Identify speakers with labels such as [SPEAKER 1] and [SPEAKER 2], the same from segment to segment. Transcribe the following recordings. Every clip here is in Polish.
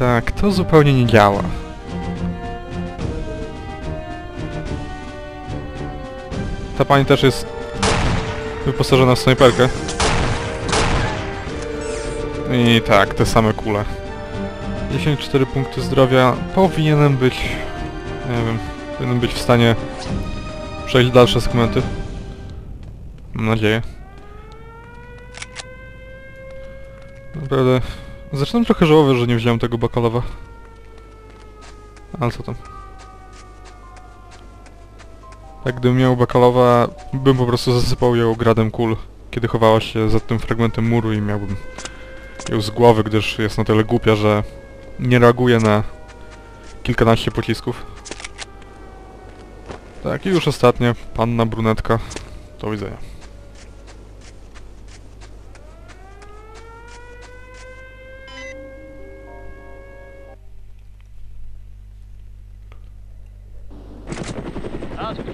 [SPEAKER 1] Tak, to zupełnie nie działa. Ta pani też jest wyposażona w snajperkę. I tak, te same kule. 10-4 punkty zdrowia. Powinienem być... Nie wiem... Powinienem być w stanie przejść dalsze segmenty. Mam nadzieję. Naprawdę... Zaczynam trochę żałować, że nie wziąłem tego bakalowa. Ale co tam. Tak, gdybym miał bakalowa, bym po prostu zasypał ją gradem kul, kiedy chowała się za tym fragmentem muru i miałbym ją z głowy, gdyż jest na tyle głupia, że nie reaguje na kilkanaście pocisków. Tak, i już ostatnie, panna brunetka. Do widzenia.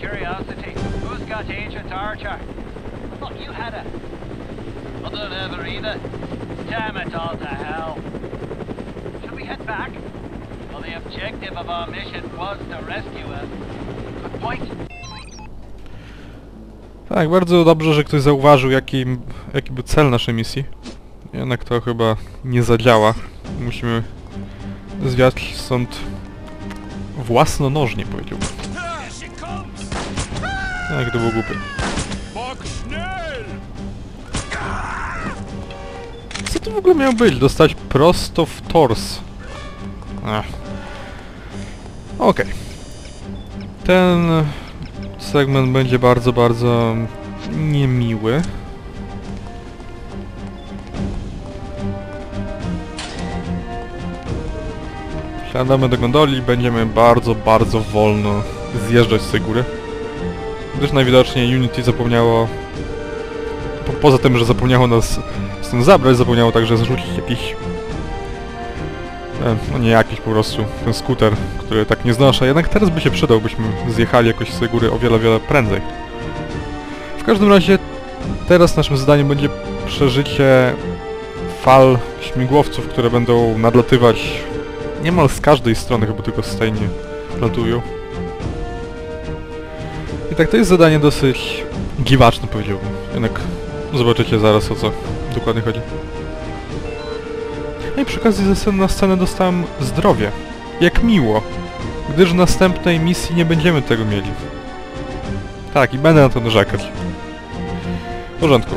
[SPEAKER 2] Curiosity, who's got Archer? I thought you had. I don't either. Damn it all to hell. Should we head back? Well, the objective of our mission was to rescue. Good point.
[SPEAKER 1] Tak, bardzo dobrze, że ktoś zauważył, jaki, jaki był cel naszej misji. Jednak to chyba nie zadziała. Musimy zwiać stąd własnonożnie, powiedziałbym. Tak, to było głupie. Co to w ogóle miało być? Dostać prosto w tors. Ech. Okej. Ten segment będzie bardzo, bardzo niemiły. Wsiadamy do gondoli i będziemy bardzo, bardzo wolno zjeżdżać z tej góry. Gdyż najwidoczniej Unity zapomniało... Po, poza tym, że zapomniało nas stąd zabrać, zapomniało także zrzucić jakiś... E, no nie jakiś po prostu, ten skuter, który tak nie znosza. Jednak teraz by się przydał, byśmy zjechali jakoś z tej góry o wiele, wiele prędzej. W każdym razie teraz naszym zadaniem będzie przeżycie fal śmigłowców, które będą nadlatywać niemal z każdej strony, chyba tylko z tej nie latują. Tak, to jest zadanie dosyć dziwaczne, powiedziałbym. Jednak zobaczycie zaraz o co dokładnie chodzi. No i przy okazji ze sceny na scenę dostałem zdrowie. Jak miło. Gdyż w następnej misji nie będziemy tego mieli. Tak, i będę na to narzekać. W porządku.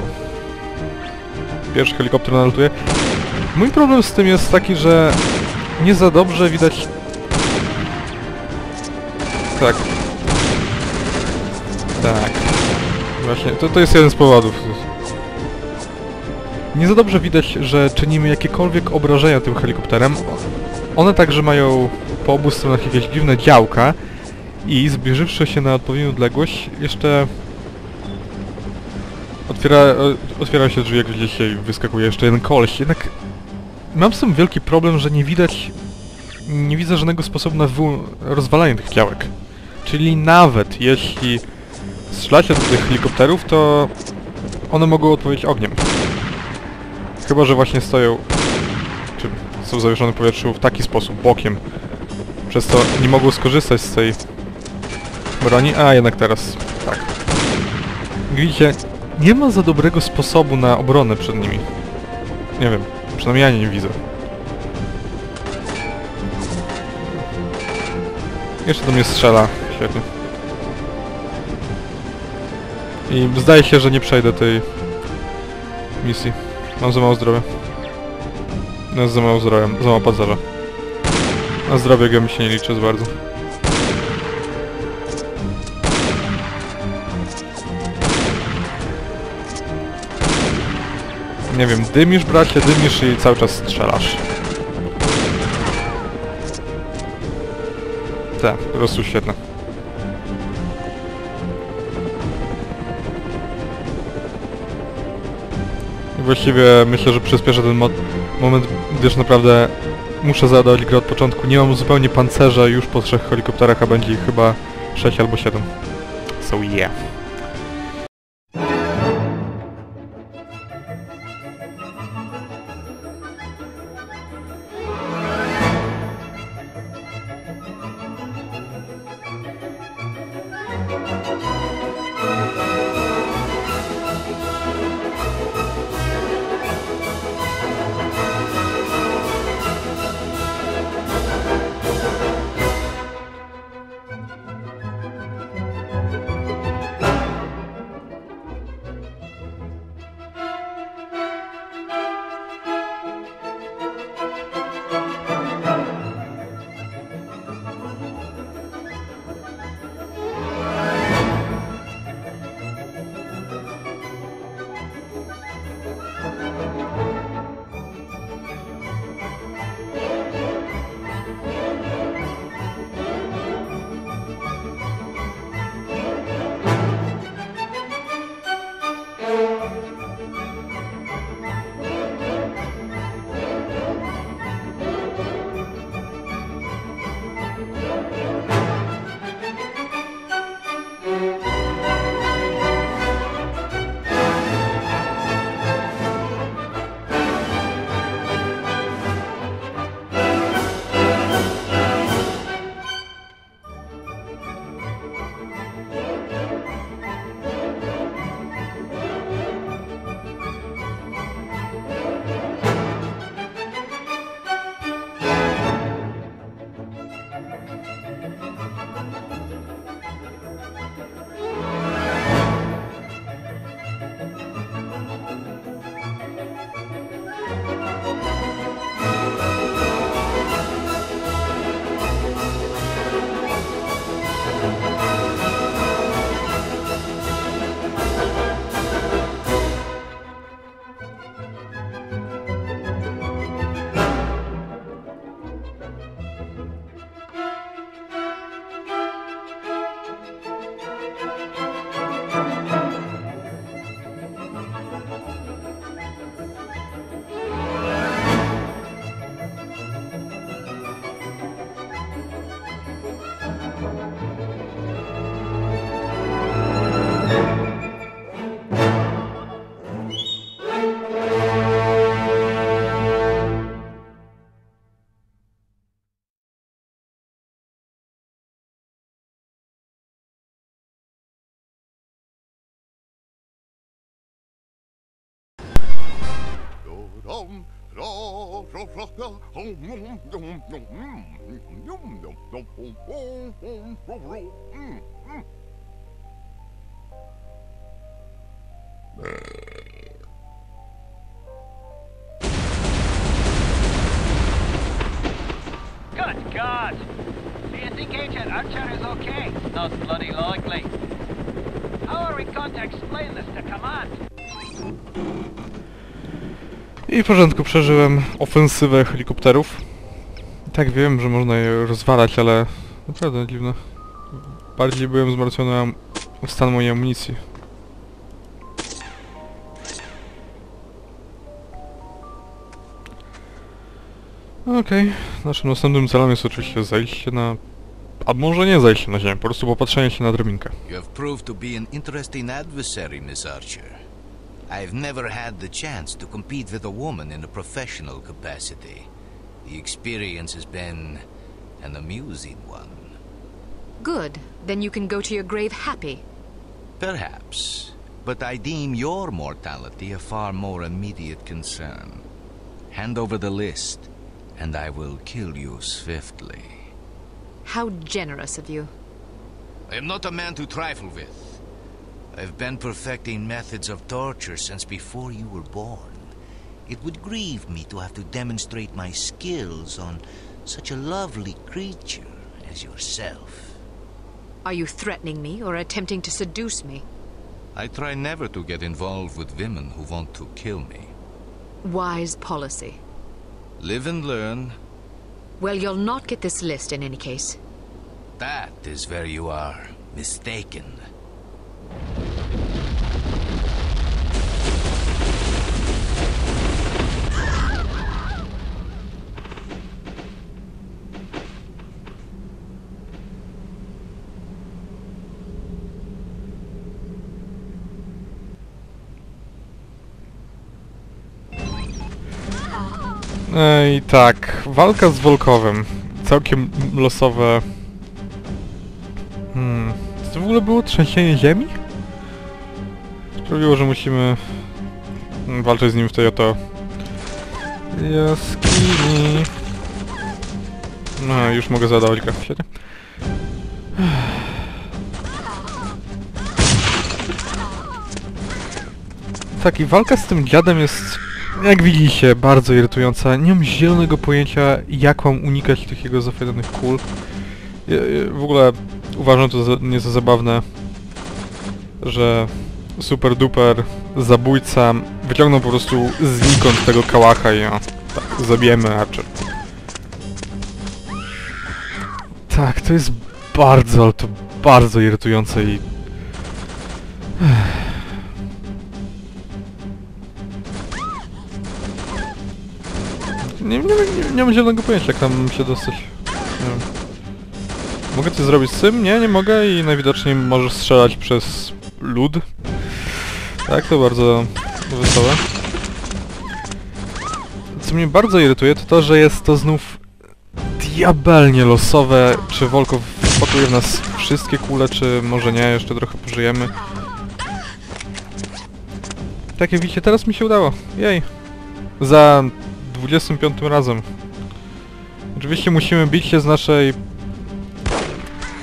[SPEAKER 1] Pierwszy helikopter nalatuje. Mój problem z tym jest taki, że nie za dobrze widać... Właśnie, to, to jest jeden z powodów. Nie za dobrze widać, że czynimy jakiekolwiek obrażenia tym helikopterem. One także mają po obu stronach jakieś dziwne działka i zbliżywszy się na odpowiednią odległość, jeszcze otwiera, otwierają się drzwi, jak gdzieś się wyskakuje jeszcze jeden koleś. Jednak mam z tym wielki problem, że nie widać, nie widzę żadnego sposobu na rozwalanie tych działek. Czyli nawet jeśli strzelacie do tych helikopterów, to one mogą odpowiedzieć ogniem. Chyba, że właśnie stoją, czy są zawieszone w powietrzu w taki sposób, bokiem. Przez to nie mogą skorzystać z tej broni, a jednak teraz tak. Widzicie, nie ma za dobrego sposobu na obronę przed nimi. Nie wiem, przynajmniej ja nie widzę. Jeszcze do mnie strzela, świetnie. I zdaje się, że nie przejdę tej misji. Mam za mało zdrowia. No za mało zdrowia, za mało pancerza. Na zdrowie go mi się nie liczy za bardzo. Nie wiem, dymisz bracie, dymisz i cały czas strzelasz. Tak, po prostu świetne. Właściwie myślę, że przyspieszę ten mo moment, gdyż naprawdę muszę zadać grę od początku. Nie mam zupełnie pancerza już po trzech helikopterach, a będzie ich chyba 6 albo 7. So yeah.
[SPEAKER 2] Thank Good God! Do you think Agent Archer is okay? Not bloody likely. How are we going to explain this to command?
[SPEAKER 1] I w porządku, przeżyłem ofensywę helikopterów. I tak wiem, że można je rozwalać, ale naprawdę dziwne. Bardziej byłem zmartwiony am- stan mojej amunicji. Okej, naszym następnym celem jest oczywiście zejście na... A może nie zejście na ziemię, po prostu popatrzenie się na drabinkę.
[SPEAKER 3] You have proved to be an interesting adversary, Miss Archer. I've never had the chance to compete with a woman in a professional capacity. The experience has been an amusing one.
[SPEAKER 4] Good. Then you can go to your grave happy.
[SPEAKER 3] Perhaps, but I deem your mortality a far more immediate concern. Hand over the list, and I will kill you swiftly.
[SPEAKER 4] How generous of you.
[SPEAKER 3] I am not a man to trifle with. I've been perfecting methods of torture since before you were born. It would grieve me to have to demonstrate my skills on such a lovely creature as yourself.
[SPEAKER 4] Are you threatening me or attempting to seduce me?
[SPEAKER 3] I try never to get involved with women who want to kill me.
[SPEAKER 4] Wise policy.
[SPEAKER 3] Live and learn.
[SPEAKER 4] Well, you'll not get this list in any case.
[SPEAKER 3] That is where you are mistaken.
[SPEAKER 1] Ej, tak. Walka z Volkowem. Całkiem losowe... Hmm... Czy to w ogóle było trzęsienie ziemi? Sprawiło, że musimy... walczyć z nim w tej oto... Jaskini... No, już mogę zadawać graf, świetnie. Tak, i walka z tym dziadem jest, jak widzicie, bardzo irytująca. Nie mam zielonego pojęcia, jak mam unikać tych jego zafajdanych kul. Ja- ja W ogóle uważam to za, nie za zabawne, że super duper zabójca wyciągnął po prostu znikąd tego kałacha i o, tak, zabijemy Archer. Tak, to jest bardzo, ale to bardzo irytujące i... Nie, nie, nie, nie mam zielonego pojęcia, jak tam się dostać. Nie wiem. Mogę coś zrobić z tym? Nie, nie mogę i najwidoczniej możesz strzelać przez lód. Tak, to bardzo wesołe. Co mnie bardzo irytuje, to to, że jest to znów diabelnie losowe, czy Volkov wpakuje w nas wszystkie kule, czy może nie, jeszcze trochę pożyjemy. Tak jak widzicie, teraz mi się udało. Jej. Za 25 razem. Oczywiście musimy bić się z naszej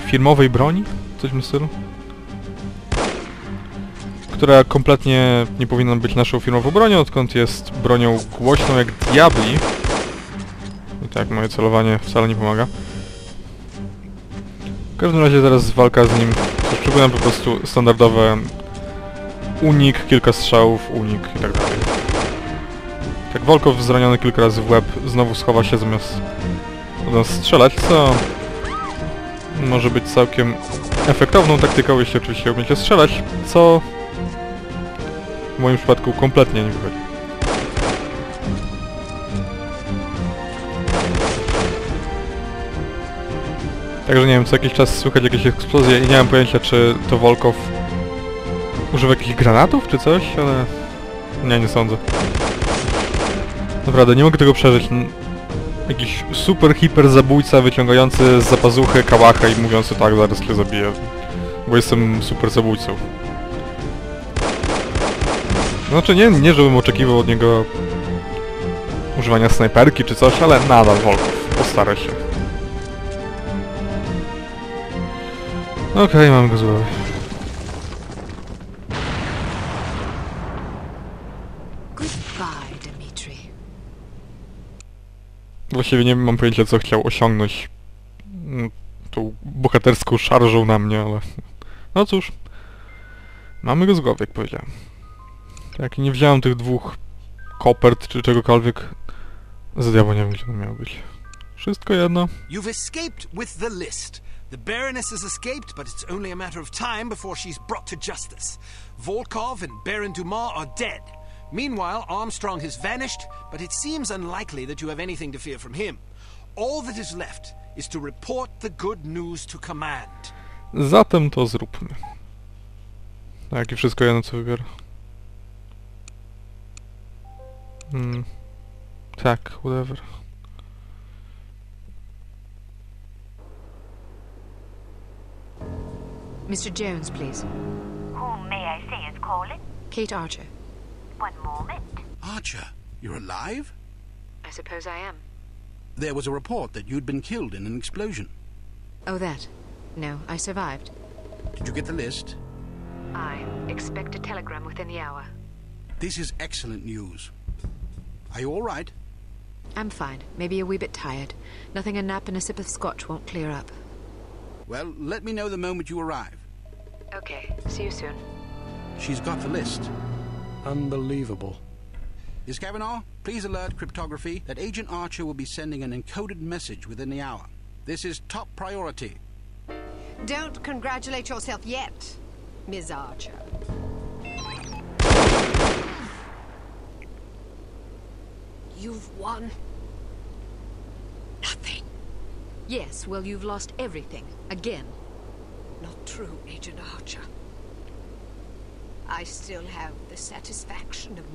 [SPEAKER 1] firmowej broni, coś w tym stylu. Która kompletnie nie powinna być naszą firmową bronią, odkąd jest bronią głośną jak diabli. I tak, moje celowanie wcale nie pomaga. W każdym razie zaraz walka z nim. Potrzebuję po prostu standardowe unik, kilka strzałów, unik i tak dalej. Tak Volkov zraniony kilka razy w łeb znowu schowa się zamiast od nas strzelać, co może być całkiem efektowną taktyką, jeśli oczywiście umiecie strzelać, co w moim przypadku kompletnie nie wychodzi. Także nie wiem, co jakiś czas słychać jakieś eksplozje i nie mam pojęcia, czy to Volkov używa jakichś granatów, czy coś, ale... Nie, nie sądzę. Naprawdę, nie mogę tego przeżyć. Jakiś super hiper zabójca wyciągający z zapazuchy kałacha i mówiący tak, zaraz cię zabiję. Bo jestem super zabójcą. Znaczy nie, nie żebym oczekiwał od niego używania snajperki czy coś, ale nadal Volkov. Postaraj się. Okej, mam go z głowy. Właściwie nie mam pojęcia, co chciał osiągnąć mm, tą bohaterską szarżą na mnie, ale... No cóż. Mamy go z głowy, jak powiedziałem. Tak, nie wziąłem tych dwóch kopert czy czegokolwiek. Z diabła nie wiem, gdzie to miało być. Wszystko jedno.
[SPEAKER 5] You've escaped with the list. The Baroness has escaped, but it's only a matter of time before she's brought to justice. Volkov and Baron Dumas are dead. Meanwhile, Armstrong has vanished, but it seems unlikely that you have anything to fear from him. All that is left is to report the good news to command.
[SPEAKER 1] Zatem to zróbmy. Tak, i wszystko jedno, co wybiorę. Hmm. Tak, whatever.
[SPEAKER 4] Mr. Jones, please.
[SPEAKER 6] Whom may I say is calling?
[SPEAKER 4] Kate Archer.
[SPEAKER 6] One moment.
[SPEAKER 7] Archer, you're alive?
[SPEAKER 4] I suppose I am.
[SPEAKER 7] There was a report that you'd been killed in an explosion.
[SPEAKER 4] Oh, that. No, I survived.
[SPEAKER 7] Did you get the list?
[SPEAKER 4] I expect a telegram within the hour.
[SPEAKER 7] This is excellent news. Are you all right?
[SPEAKER 4] I'm fine. Maybe a wee bit tired. Nothing a nap and a sip of scotch won't clear up.
[SPEAKER 7] Well, let me know the moment you arrive.
[SPEAKER 4] Okay, see you soon.
[SPEAKER 7] She's got the list.
[SPEAKER 8] Unbelievable.
[SPEAKER 7] Miss Kavanaugh, please alert cryptography that Agent Archer will be sending an encoded message within the hour. This is top priority.
[SPEAKER 9] Don't congratulate yourself yet, Ms. Archer. You've won nothing.
[SPEAKER 4] Yes, well, you've lost everything. Again.
[SPEAKER 9] Not true, Agent Archer. I still have the satisfaction of